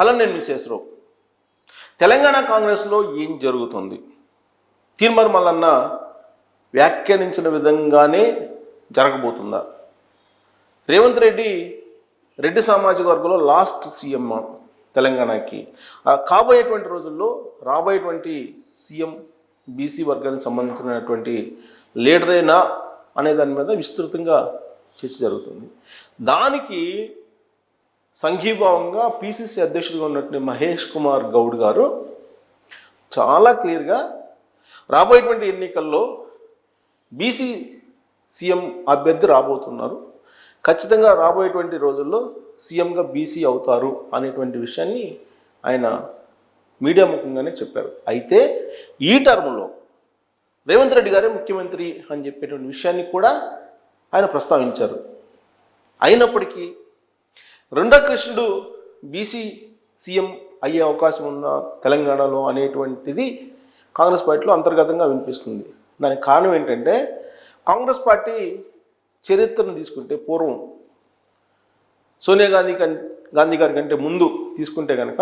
అలా నేను విశ్వేశ్వరరావు తెలంగాణ కాంగ్రెస్లో ఏం జరుగుతుంది? తీర్మర్ మల్లన్న వ్యాఖ్యానించిన విధంగానే జరగబోతుందా? రేవంత్ రెడ్డి రెడ్డి సామాజిక వర్గంలో లాస్ట్ సీఎం తెలంగాణకి. కాబోయేటువంటి రోజుల్లో రాబోయేటువంటి సీఎం బీసీ వర్గానికి సంబంధించినటువంటి లీడరేనా అనే దాని మీద విస్తృతంగా చర్చ జరుగుతుంది. దానికి సంఘీభావంగా పిసిసి అధ్యక్షుడిగా ఉన్నటువంటి మహేష్ కుమార్ గౌడ్ గారు చాలా క్లియర్గా రాబోయేటువంటి ఎన్నికల్లో బీసీ సీఎం అభ్యర్థి రాబోతున్నారు. ఖచ్చితంగా రాబోయేటువంటి రోజుల్లో సీఎంగా బీసీ అవుతారు అనేటువంటి విషయాన్ని ఆయన మీడియా ముఖంగానే చెప్పారు. అయితే ఈ టర్మ్లో రేవంత్ రెడ్డి గారే ముఖ్యమంత్రి అని చెప్పేటువంటి విషయాన్ని కూడా ఆయన ప్రస్తావించారు. అయినప్పటికీ రెండో కృష్ణుడు బీసీ సీఎం అయ్యే అవకాశం ఉన్న తెలంగాణలో అనేటువంటిది కాంగ్రెస్ పార్టీలో అంతర్గతంగా వినిపిస్తుంది. దానికి కారణం ఏంటంటే కాంగ్రెస్ పార్టీ చరిత్రను తీసుకుంటే పూర్వం సోనియా గాంధీ కం గాంధీ గారి కంటే ముందు తీసుకుంటే కనుక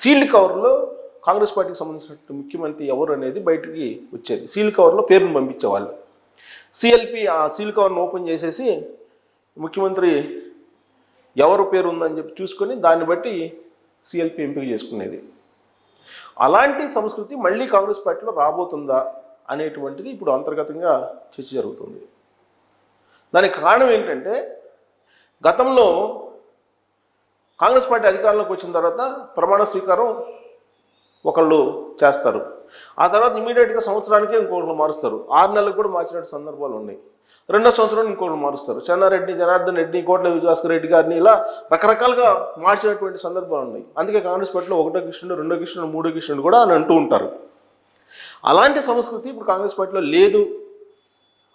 సీల్డ్ కవర్లో కాంగ్రెస్ పార్టీకి సంబంధించిన ముఖ్యమంత్రి ఎవరు అనేది బయటికి వచ్చేది. సీల్డ్ కవర్లో పేరును పంపించేవాళ్ళు. సిఎల్పి ఆ సీల్ కవర్ను ఓపెన్ చేసేసి ముఖ్యమంత్రి ఎవరు పేరు ఉందని చెప్పి చూసుకొని దాన్ని బట్టి సిఎల్పి ఎంపిక చేసుకునేది. అలాంటి సంస్కృతి మళ్ళీ కాంగ్రెస్ పార్టీలో రాబోతుందా అనేటువంటిది ఇప్పుడు అంతర్గతంగా చర్చ జరుగుతుంది. దానికి కారణం ఏంటంటే గతంలో కాంగ్రెస్ పార్టీ అధికారంలోకి వచ్చిన తర్వాత ప్రమాణ స్వీకారం ఒకళ్ళు చేస్తారు. ఆ తర్వాత ఇమీడియట్గా సంవత్సరానికే ఇంకొకరు మారుస్తారు. ఆరు నెలలకు కూడా మార్చినట్టు సందర్భాలు ఉన్నాయి. రెండో సంవత్సరం ఇంకొకళ్ళు మారుస్తారు. చెన్నారెడ్డి జనార్దన్ రెడ్డి కోట్ల విజయభాస్కర్ రెడ్డి గారిని ఇలా రకరకాలుగా మార్చినటువంటి సందర్భాలు ఉన్నాయి. అందుకే కాంగ్రెస్ పార్టీలో ఒకటో కృష్ణుడు రెండో కృష్ణుడు మూడో కృష్ణుడు కూడా అని అంటూ ఉంటారు. అలాంటి సంస్కృతి ఇప్పుడు కాంగ్రెస్ పార్టీలో లేదు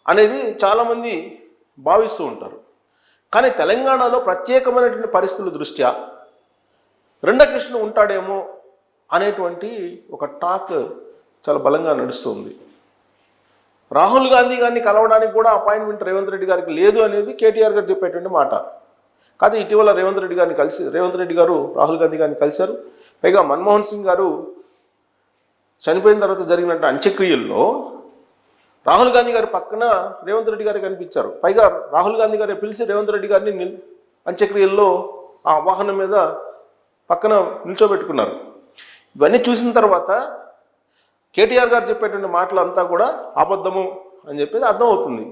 అనేది చాలామంది భావిస్తూ ఉంటారు. కానీ తెలంగాణలో ప్రత్యేకమైనటువంటి పరిస్థితుల దృష్ట్యా రెండో కృష్ణుడు ఉంటాడేమో అనేటువంటి ఒక టాక్ చాలా బలంగా నడుస్తుంది. రాహుల్ గాంధీ గారిని కలవడానికి కూడా అపాయింట్మెంట్ రేవంత్ రెడ్డి గారికి లేదు అనేది కేటీఆర్ గారు చెప్పేటువంటి మాట. కాదు ఇటీవల రేవంత్ రెడ్డి గారిని కలిసి రేవంత్ రెడ్డి గారు రాహుల్ గాంధీ గారిని కలిశారు. పైగా మన్మోహన్ సింగ్ గారు చనిపోయిన తర్వాత జరిగినట్టు అంత్యక్రియల్లో రాహుల్ గాంధీ గారి పక్కన రేవంత్ రెడ్డి గారు కనిపించారు. పైగా రాహుల్ గాంధీ గారు పిలిచి రేవంత్ రెడ్డి గారిని నిల్ అంత్యక్రియల్లో ఆ వాహనం మీద పక్కన నిల్చోబెట్టుకున్నారు. ఇవన్నీ చూసిన తర్వాత కేటీఆర్ గారు చెప్పేటువంటి మాటలు అంతా కూడా అబద్ధము అని చెప్పేది అర్థమవుతుంది.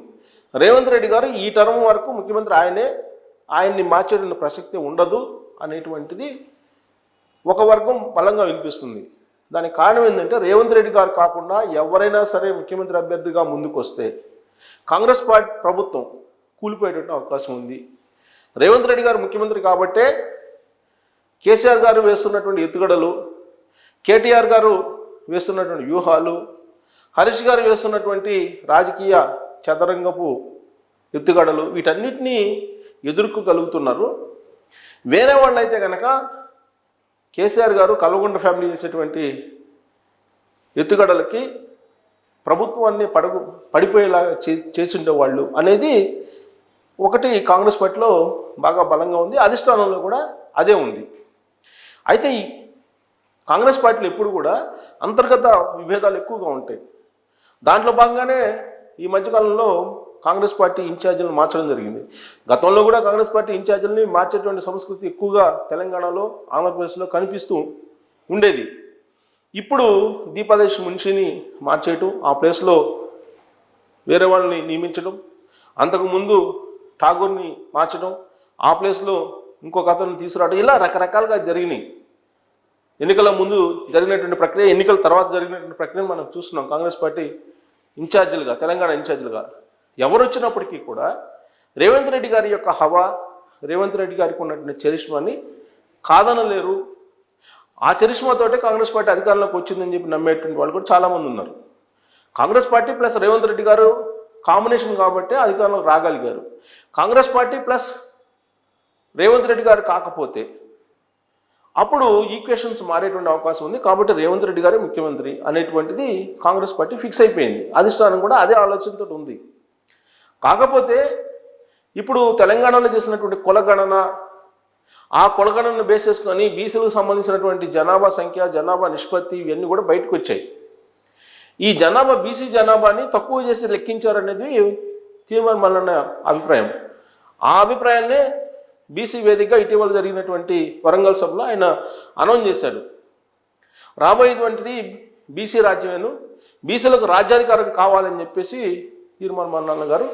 రేవంత్ రెడ్డి గారు ఈ టర్మ్ వరకు ముఖ్యమంత్రి ఆయనే ఆయన్ని మార్చేటువంటి ప్రసక్తి ఉండదు అనేటువంటిది ఒక వర్గం బలంగా వినిపిస్తుంది. దానికి కారణం ఏంటంటే రేవంత్ రెడ్డి గారు కాకుండా ఎవరైనా సరే ముఖ్యమంత్రి అభ్యర్థిగా ముందుకు వస్తే కాంగ్రెస్ పార్టీ ప్రభుత్వం కూలిపోయేటువంటి అవకాశం ఉంది. రేవంత్ రెడ్డి గారు ముఖ్యమంత్రి కాబట్టే కేసీఆర్ గారు వేస్తున్నటువంటి ఎత్తుగడలు కేటీఆర్ గారు వేస్తున్నటువంటి వ్యూహాలు హరీష్ గారు వేస్తున్నటువంటి రాజకీయ చదరంగపు ఎత్తుగడలు వీటన్నిటినీ ఎదుర్కోగలుగుతున్నారు. వేరే వాళ్ళు అయితే కనుక కేసీఆర్ గారు కల్వగుండ ఫ్యామిలీ చేసేటువంటి ఎత్తుగడలకి ప్రభుత్వాన్ని పడగు పడిపోయేలాగా చే వాళ్ళు అనేది ఒకటి కాంగ్రెస్ పార్టీలో బాగా బలంగా ఉంది అధిష్టానంలో కూడా అదే ఉంది. అయితే కాంగ్రెస్ పార్టీలు ఎప్పుడు కూడా అంతర్గత విభేదాలు ఎక్కువగా ఉంటాయి. దాంట్లో భాగంగానే ఈ మధ్యకాలంలో కాంగ్రెస్ పార్టీ ఇన్ఛార్జీలను మార్చడం జరిగింది. గతంలో కూడా కాంగ్రెస్ పార్టీ ఇన్ఛార్జీలని మార్చేటువంటి సంస్కృతి ఎక్కువగా తెలంగాణలో ఆంధ్రప్రదేశ్లో కనిపిస్తూ ఉండేది. ఇప్పుడు దీపాదేశ్ మున్షిని మార్చేయటం ఆ ప్లేస్లో వేరే వాళ్ళని నియమించడం అంతకుముందు ఠాగూర్ని మార్చడం ఆ ప్లేస్లో ఇంకొక అతను తీసుకురావడం ఇలా రకరకాలుగా జరిగినాయి. ఎన్నికల ముందు జరిగినటువంటి ప్రక్రియ ఎన్నికల తర్వాత జరిగినటువంటి ప్రక్రియను మనం చూస్తున్నాం. కాంగ్రెస్ పార్టీ ఇన్ఛార్జీలుగా తెలంగాణ ఇన్ఛార్జీలుగా. ఎవరు వచ్చినప్పటికీ కూడా రేవంత్ రెడ్డి గారి యొక్క హవా రేవంత్ రెడ్డి గారికి ఉన్నటువంటి చరిష్మాని కాదనలేరు ఆ చరిష్మాతోటే కాంగ్రెస్ పార్టీ అధికారంలోకి వచ్చిందని చెప్పి నమ్మేటువంటి వాళ్ళు కూడా చాలామంది ఉన్నారు. కాంగ్రెస్ పార్టీ ప్లస్ రేవంత్ రెడ్డి గారు కాంబినేషన్ కాబట్టి అధికారంలోకి రాగలిగారు. కాంగ్రెస్ పార్టీ ప్లస్ రేవంత్ రెడ్డి గారు కాకపోతే అప్పుడు ఈక్వేషన్స్ మారేటువంటి అవకాశం ఉంది. కాబట్టి రేవంత్ రెడ్డి గారే ముఖ్యమంత్రి అనేటువంటిది కాంగ్రెస్ పార్టీ ఫిక్స్ అయిపోయింది. అధిష్టానం కూడా అదే ఆలోచనతో ఉంది. కాకపోతే ఇప్పుడు తెలంగాణలో చేసినటువంటి కులగణన ఆ కులగణను బేస్ చేసుకొని బీసీలకు సంబంధించినటువంటి జనాభా సంఖ్య జనాభా నిష్పత్తి ఇవన్నీ కూడా బయటకు వచ్చాయి. ఈ జనాభా బీసీ జనాభాని తక్కువ చేసి లెక్కించారనేది తీర్మాన్ మల్లన్న అభిప్రాయం. ఆ అభిప్రాయాన్నే బీసీ వేదికగా ఇటీవల జరిగినటువంటి వరంగల్ సభలో ఆయన అనౌన్స్ చేశాడు. రాబోయేటువంటిది బీసీ రాజ్యమేను. బీసీలకు రాజ్యాధికారం కావాలని చెప్పేసి తీర్మాన్ మన్నాన్న గారు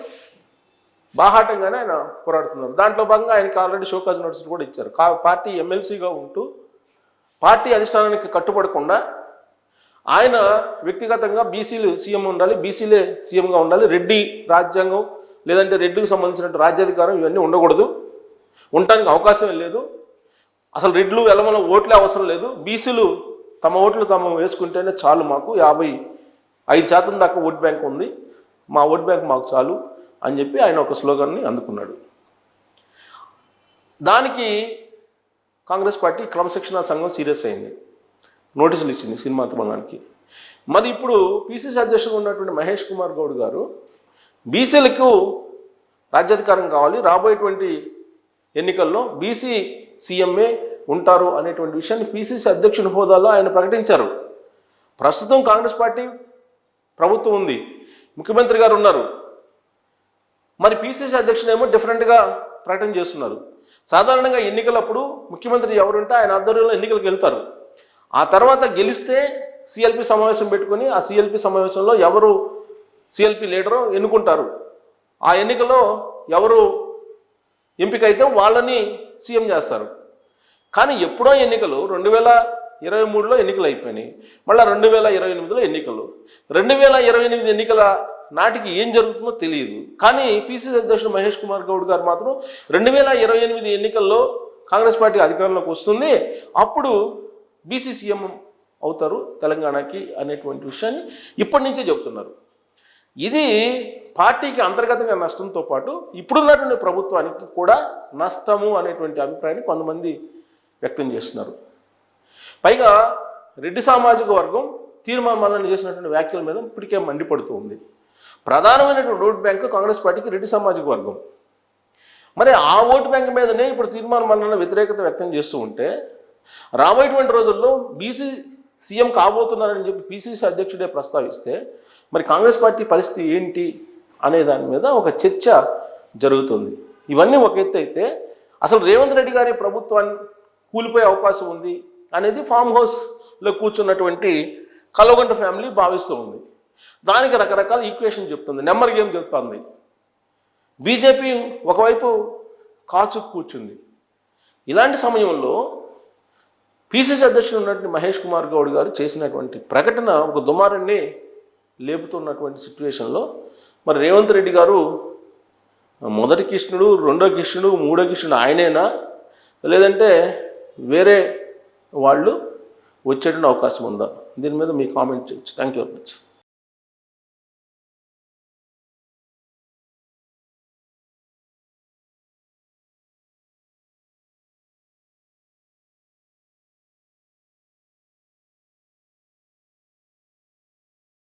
బాహాటంగానే ఆయన పోరాడుతున్నారు. దాంట్లో భాగంగా ఆయనకి ఆల్రెడీ షోకాజ్ నోటీసులు కూడా ఇచ్చారు. కా పార్టీ ఎమ్మెల్సీగా ఉంటూ పార్టీ అధిష్టానానికి కట్టుబడకుండా ఆయన వ్యక్తిగతంగా బీసీలు సీఎం ఉండాలి బీసీలే సీఎంగా ఉండాలి రెడ్డి రాజ్యాంగం లేదంటే రెడ్డికి సంబంధించిన రాజ్యాధికారం ఇవన్నీ ఉండకూడదు. ఉండటానికి అవకాశం లేదు. అసలు రెడ్లు ఎలమల ఓట్లే అవసరం లేదు. బీసీలు తమ ఓట్లు తాము వేసుకుంటేనే చాలు మాకు. యాభై ఐదు శాతం దాకా ఓట్ బ్యాంక్ ఉంది. మా ఓట్ బ్యాంక్ మాకు చాలు అని చెప్పి ఆయన ఒక స్లోగన్ని అందుకున్నాడు. దానికి కాంగ్రెస్ పార్టీ క్రమశిక్షణ సంఘం సీరియస్ అయింది. నోటీసులు ఇచ్చింది సినిమా తుమలానికి మరి ఇప్పుడు పిసిసి అధ్యక్షుడు ఉన్నటువంటి మహేష్ కుమార్ గౌడ్ గారు బీసీలకు రాజ్యాధికారం కావాలి. రాబోయేటువంటి ఎన్నికల్లో బీసీ సీఎంఏ ఉంటారు అనేటువంటి విషయాన్ని పిసిసి అధ్యక్షుని హోదాలో ఆయన ప్రకటించారు. ప్రస్తుతం కాంగ్రెస్ పార్టీ ప్రభుత్వం ఉంది. ముఖ్యమంత్రి గారు ఉన్నారు. మరి పిసిసి అధ్యక్షునేమో డిఫరెంట్గా ప్రకటన చేస్తున్నారు. సాధారణంగా ఎన్నికలప్పుడు ముఖ్యమంత్రి ఎవరుంటే ఆయన ఆధ్వర్యంలో ఎన్నికలకు వెళ్తారు. ఆ తర్వాత గెలిస్తే సిఎల్పి సమావేశం పెట్టుకొని ఆ సిఎల్పి సమావేశంలో ఎవరు సిఎల్పి లీడరో ఎన్నుకుంటారు. ఆ ఎన్నికలో ఎవరు ఎంపిక అయితే వాళ్ళని సీఎం చేస్తారు. కానీ ఎప్పుడో ఎన్నికలు రెండు వేల ఇరవై మూడులో ఎన్నికలు అయిపోయినాయి. మళ్ళీ రెండు వేల ఇరవై ఎనిమిదిలో ఎన్నికలు. రెండు వేల ఇరవై ఎనిమిది ఎన్నికల నాటికి ఏం జరుగుతుందో తెలియదు కానీ పిసిసి అధ్యక్షుడు మహేష్ కుమార్ గౌడ్ గారు మాత్రం రెండు వేల ఇరవై ఎనిమిది ఎన్నికల్లో కాంగ్రెస్ పార్టీ అధికారంలోకి వస్తుంది. అప్పుడు బీసీ సీఎం అవుతారు తెలంగాణకి అనేటువంటి విషయాన్ని ఇప్పటి నుంచే చెబుతున్నారు ఇది పార్టీకి అంతర్గతంగా నష్టంతో పాటు ఇప్పుడున్నటువంటి ప్రభుత్వానికి కూడా నష్టము అనేటువంటి అభిప్రాయాన్ని కొంతమంది వ్యక్తం చేస్తున్నారు. పైగా రెడ్డి సామాజిక వర్గం తీర్మానం చేసినటువంటి వ్యాఖ్యల మీద ఇప్పటికే మండిపడుతూ ఉంది. ప్రధానమైనటువంటి ఓట్ బ్యాంకు కాంగ్రెస్ పార్టీకి రెడ్డి సామాజిక వర్గం. మరి ఆ ఓటు బ్యాంక్ మీదనే ఇప్పుడు తీర్మానం మన్నన వ్యతిరేకత వ్యక్తం చేస్తూ ఉంటే రాబోయేటువంటి రోజుల్లో బీసీ సీఎం కాబోతున్నారని చెప్పి పిసిసి అధ్యక్షుడే ప్రస్తావిస్తే మరి కాంగ్రెస్ పార్టీ పరిస్థితి ఏంటి అనే దాని మీద ఒక చర్చ జరుగుతుంది. ఇవన్నీ ఒక ఎత్తు అయితే అసలు రేవంత్ రెడ్డి గారి ప్రభుత్వాన్ని కూలిపోయే అవకాశం ఉంది అనేది ఫామ్ హౌస్లో కూర్చున్నటువంటి కల్వగంట ఫ్యామిలీ భావిస్తూ ఉంది. దానికి రకరకాల ఈక్వేషన్ చెప్తుంది నెంబర్ గేమ్ చెప్తుంది. బీజేపీ ఒకవైపు కాచు కూర్చుంది. ఇలాంటి సమయంలో పిసిసి అధ్యక్షుడు ఉన్నటువంటి మహేష్ కుమార్ గౌడ్ గారు చేసినటువంటి ప్రకటన ఒక దుమారాన్ని లేపుతున్నటువంటి సిచ్యువేషన్లో మరి రేవంత్ రెడ్డి గారు మొదటి కృష్ణుడు రెండో కృష్ణుడు మూడో కృష్ణుడు ఆయనేనా? లేదంటే వేరే వాళ్ళు వచ్చేటువంటి అవకాశం ఉందా? దీని మీద మీ కామెంట్ చేయొచ్చు. Thank you very much